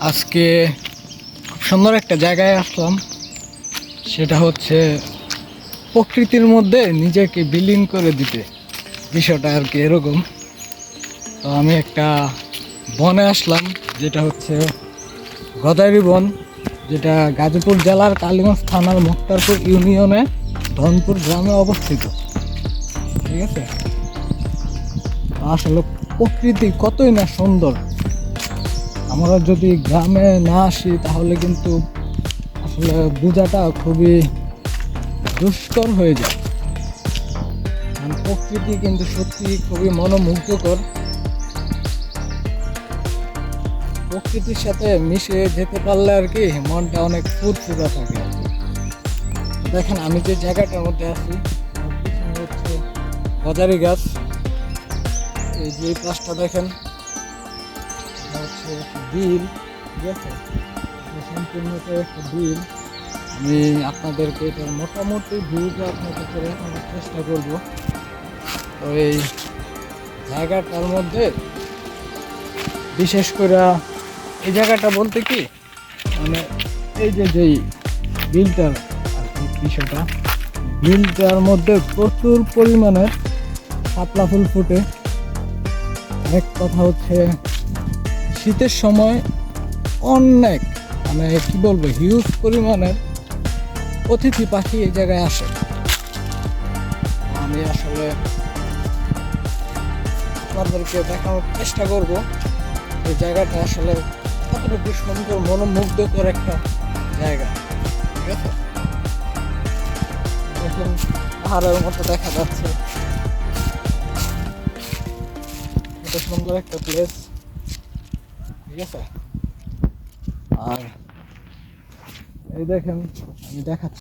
আজকে খুব সুন্দর একটা জায়গায় আসলাম। সেটা হচ্ছে প্রকৃতির মধ্যে নিজেকে বিলীন করে দিতে। বিষয়টা আর কি এরকম। তো আমি একটা বনে আসলাম, যেটা হচ্ছে গদাইরি বন, যেটা গাজীপুর জেলার কালীগঞ্জ থানার মুক্তারপুর ইউনিয়নে ধনপুর গ্রামে অবস্থিত। ঠিক আছে? আসলে প্রকৃতি কতই না সুন্দর। আমরা যদি গ্রামে না আসি, তাহলে কিন্তু আসলে বোঝাটা খুবই দুষ্কর হয়ে যায়। প্রকৃতি কিন্তু সত্যি খুবই মনোমুগ্ধকর। প্রকৃতির সাথে মিশে যেতে পারলে আর কি মনটা অনেক ফুরফুরা থাকে। দেখেন, আমি যে জায়গাটার মধ্যে আছি হচ্ছে গজারি গাছ এই যে পাশটা দেখেন হচ্ছে বিল, ঠিক আছে? সম্পূর্ণটা একটা বিল। আমি আপনাদেরকে এটার মোটামুটি ভিউটা আপনাদেরকে দেখানোর চেষ্টা করব। তো এই জায়গাটার মধ্যে, বিশেষ করে এই জায়গাটা বলতে কি? মানে এই যে যেই বিলটার আর কি বিষয়টা, বিলটার মধ্যে প্রচুর পরিমাণে শাপলা ফুল ফুটে। এক কথা হচ্ছে শীতের সময় অনেক মানে কি বলব হিউজ পরিমাণের অতিথি পাখি এই জায়গায় আসে। আমি আসলে আপনাদেরকে দেখানোর চেষ্টা করব। এই জায়গাটা আসলে কতটুকু সুন্দর মনোমুগ্ধকর একটা জায়গা। ঠিক আছে? দেখুন, পাহাড়ের মতো দেখা যাচ্ছে। এটা সুন্দর একটা প্লেস ঠিক আছে? আর এই দেখেন আমি দেখাচ্ছি।